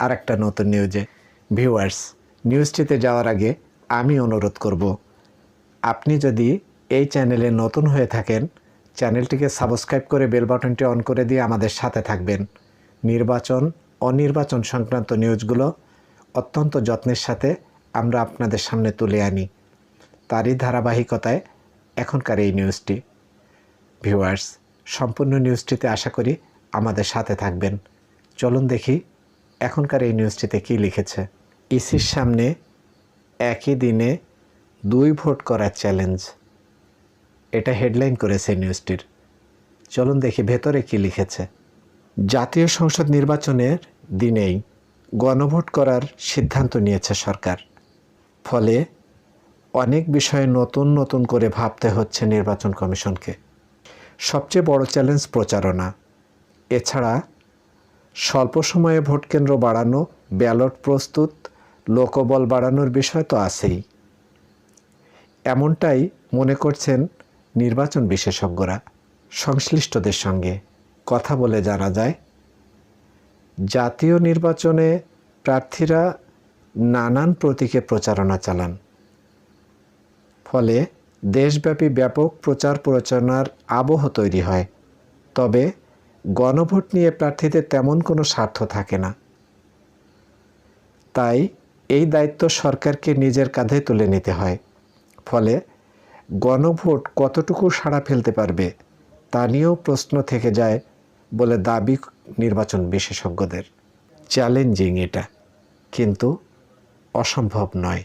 আর একটা নতুন নিউজে ভিউয়ার্স নিউজটিতে যাওয়ার আগে আমি অনুরোধ করব, আপনি যদি এই চ্যানেলে নতুন হয়ে থাকেন চ্যানেলটিকে সাবস্ক্রাইব করে বেল বাটনটি অন করে দিয়ে আমাদের সাথে থাকবেন। নির্বাচন, অনির্বাচন সংক্রান্ত নিউজগুলো অত্যন্ত যত্নের সাথে আমরা আপনাদের সামনে তুলে আনি। তারই ধারাবাহিকতায় এখনকার এই নিউজটি ভিউয়ার্স সম্পূর্ণ নিউজটিতে আশা করি আমাদের সাথে থাকবেন। চলুন দেখি এখনকার এই নিউজটিতে কী লিখেছে? ইসির সামনে একই দিনে দুই ভোট করার চ্যালেঞ্জ এটা হেডলাইন করেছে নিউজটির চলুন দেখি ভেতরে কি লিখেছে। জাতীয় সংসদ নির্বাচনের দিনেই গণভোট করার সিদ্ধান্ত নিয়েছে সরকার। ফলে অনেক বিষয়ে নতুন নতুন করে ভাবতে হচ্ছে নির্বাচন কমিশনকে। সবচেয়ে বড় চ্যালেঞ্জ প্রচারণা। এছাড়া স্বল্প সময়ে ভোট কেন্দ্র বাড়ানো, ব্যালট প্রস্তুত, লোকবল বাড়ানোর বিষয় তো আছেই। এমনটাই মনে করছেন নির্বাচন বিশেষজ্ঞরা, সংশ্লিষ্টদের সঙ্গে। কথা বলে জানা যায়, জাতীয় নির্বাচনে প্রার্থীরা নানান প্রতীকে প্রচারণা চালান। ফলে দেশব্যাপী ব্যাপক প্রচার প্রচারণার আবহ তৈরি হয়। তবে গণভোট নিয়ে প্রার্থীদের তেমন কোনো স্বার্থ থাকে না। তাই এই দায়িত্ব সরকারকে নিজের কাঁধে তুলে নিতে হয়। ফলে গণভোট কতটুকু সাড়া ফেলতে পারবে, তা নিয়েও প্রশ্ন থেকে যায় বলে দাবি নির্বাচন বিশেষজ্ঞদের। চ্যালেঞ্জিং এটা, কিন্তু অসম্ভব নয়।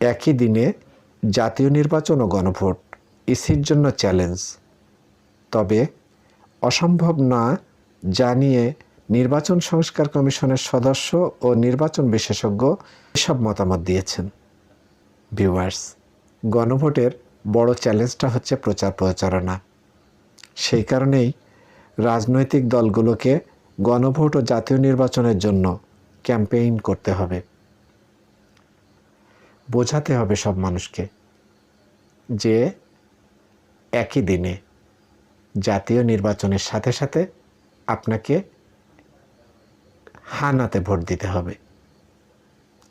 একই দিনে জাতীয় নির্বাচন ও গণভোট, ইসির জন্য চ্যালেঞ্জ। তবে অসম্ভব না জানিয়ে নির্বাচন সংস্কার কমিশনের সদস্য ও নির্বাচন বিশেষজ্ঞ এসব মতামত দিয়েছেন। ভিউয়ার্স, গণভোটের বড় চ্যালেঞ্জটা হচ্ছে প্রচার প্রচারণা। সেই কারণেই রাজনৈতিক দলগুলোকে গণভোট ও জাতীয় নির্বাচনের জন্য ক্যাম্পেইন করতে হবে। বোঝাতে হবে সব মানুষকে যে একই দিনে জাতীয় নির্বাচনের সাথে সাথে আপনাকে হানাতে ভোট দিতে হবে।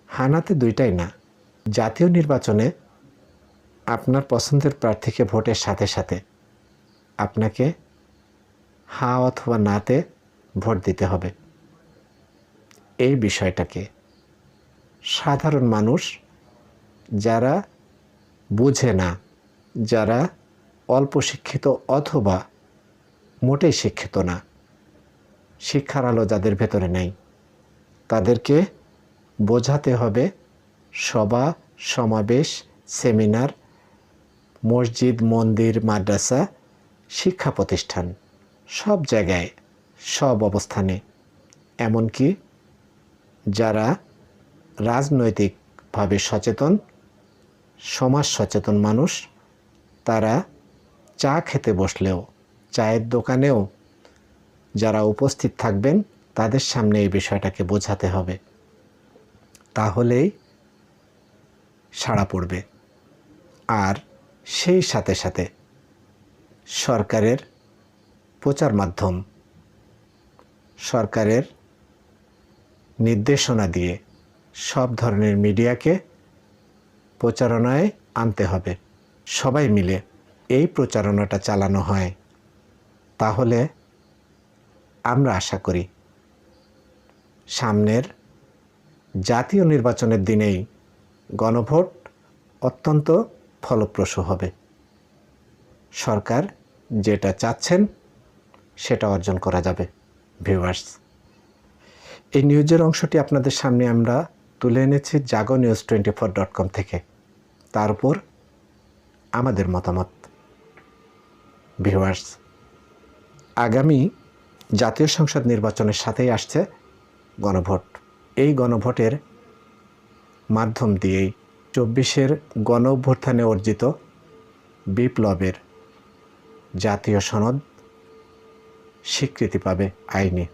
হানাতে দুইটাই না, জাতীয় নির্বাচনে আপনার পছন্দের প্রার্থীকে ভোটের সাথে সাথে আপনাকে হা অথবা নাতে ভোট দিতে হবে। এই বিষয়টাকে সাধারণ মানুষ যারা বুঝে না, যারা অল্প শিক্ষিত অথবা মোটেই শিক্ষিত না। শিক্ষার আলো যাদের ভেতরে নেই, তাদেরকে বোঝাতে হবে সভা, সমাবেশ, সেমিনার, মসজিদ, মন্দির, মাদ্রাসা, শিক্ষা প্রতিষ্ঠান, সব জায়গায়, সব অবস্থানে। এমনকি যারা রাজনৈতিকভাবে সচেতন, সমাজ সচেতন মানুষ, তারা চা খেতে বসলেও, চায়ের দোকানেও যারা উপস্থিত থাকবেন, তাদের সামনে এই বিষয়টাকে বোঝাতে হবে। তাহলেই সাড়া পড়বে। আর সেই সাথে সাথে সরকারের প্রচার মাধ্যম, সরকারের নির্দেশনা দিয়ে সব ধরনের মিডিয়াকে প্রচারণায় আনতে হবে। সবাই মিলে এই প্রচারণাটা চালানো হয়, তাহলে আমরা আশা করি সামনের জাতীয় নির্বাচনের দিনেই গণভোট অত্যন্ত ফলপ্রসূ হবে। সরকার যেটা চাচ্ছেন, সেটা অর্জন করা যাবে, ভিউয়ার্স। এই নিউজের অংশটি আপনাদের সামনে আমরা তুলে এনেছি Jago news twenty four dot com থেকে। তার উপর আমাদের মতামত। ভিউয়ার্স, আগামী জাতীয় সংসদ নির্বাচনের সাথেই আসছে গণভোট। এই গণভোটের মাধ্যম দিয়েই চব্বিশের গণ অভ্যুত্থানে অর্জিত বিপ্লবের জাতীয় সনদ স্বীকৃতি পাবে আইনে।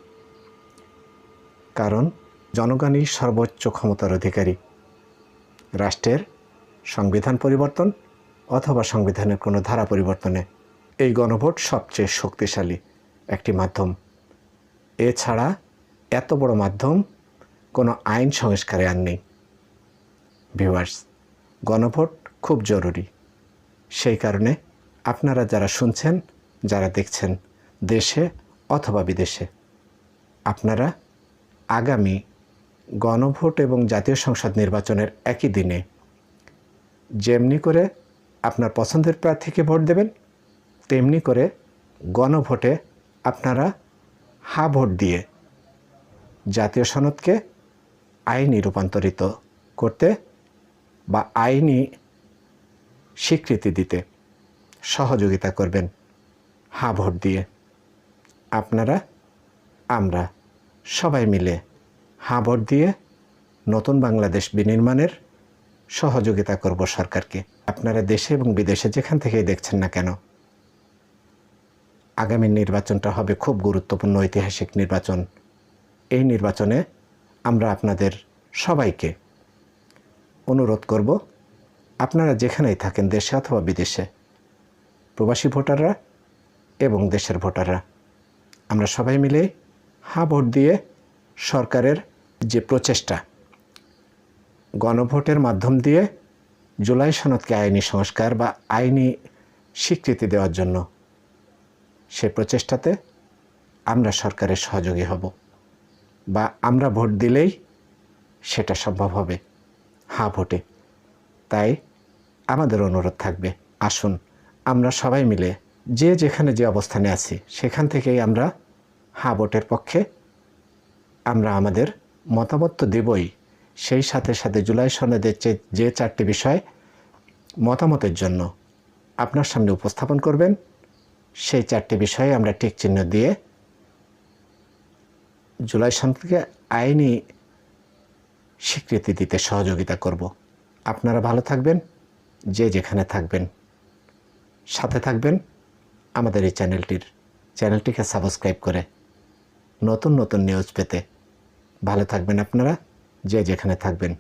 কারণ জনগণই সর্বোচ্চ ক্ষমতার অধিকারী। রাষ্ট্রের সংবিধান পরিবর্তন অথবা সংবিধানের কোনো ধারা পরিবর্তনে এই গণভোট সবচেয়ে শক্তিশালী একটি মাধ্যম। এছাড়া এত বড় মাধ্যম কোনো আইন সংস্কারে আর নেই। ভিউয়ার্স, গণভোট খুব জরুরি। সেই কারণে আপনারা যারা শুনছেন, যারা দেখছেন, দেশে অথবা বিদেশে, আপনারা আগামী গণভোট এবং জাতীয় সংসদ নির্বাচনের একই দিনে যেমনি করে আপনার পছন্দের প্রার্থীকে ভোট দেবেন তেমনি করে গণভোটে আপনারা হা ভোট দিয়ে জাতীয় সনদকে আইনি রূপান্তরিত করতে বা আইনি স্বীকৃতি দিতে সহযোগিতা করবেন হা ভোট দিয়ে। আপনারা, আমরা সবাই মিলে হা ভোট দিয়ে নতুন বাংলাদেশ বিনির্মাণের সহযোগিতা করব সরকারকে। আপনারা দেশে এবং বিদেশে যেখান থেকেই দেখছেন না কেন আগামী নির্বাচনটা হবে খুব গুরুত্বপূর্ণ ঐতিহাসিক নির্বাচন। এই নির্বাচনে আমরা আপনাদের সবাইকে অনুরোধ করব, আপনারা যেখানেই থাকেন দেশে অথবা বিদেশে, প্রবাসী ভোটাররা এবং দেশের ভোটাররা, আমরা সবাই মিলে হা ভোট দিয়ে সরকারের যে প্রচেষ্টা, গণভোটের মাধ্যম দিয়ে জুলাই সনদকে আইনি সংস্কার বা আইনি স্বীকৃতি দেওয়ার জন্য সে প্রচেষ্টাতে আমরা সরকারের সহযোগী হব বা আমরা ভোট দিলেই সেটা সম্ভব হবে। হা ভোটে। তাই আমাদের অনুরোধ থাকবে, আসুন আমরা সবাই মিলে যে যেখানে যে অবস্থানে আছি, সেখান থেকেই আমরা হা ভোটের পক্ষে আমরা আমাদের মতামত তো দেবই। সেই সাথে সাথে জুলাই সনদের যে চারটি বিষয় মতামতের জন্য আপনার সামনে উপস্থাপন করবেন। সেই চারটি বিষয়ে আমরা টিক চিহ্ন দিয়ে জুলাই সনদকে আইনি স্বীকৃতি দিতে সহযোগিতা করব। আপনারা ভালো থাকবেন, যে যেখানে থাকবেন, সাথে থাকবেন আমাদের এই চ্যানেলটির। চ্যানেলটিকে সাবস্ক্রাইব করে নতুন নতুন নিউজ পেতে ভালো থাকবেন আপনারা, যে যেখানে থাকবেন।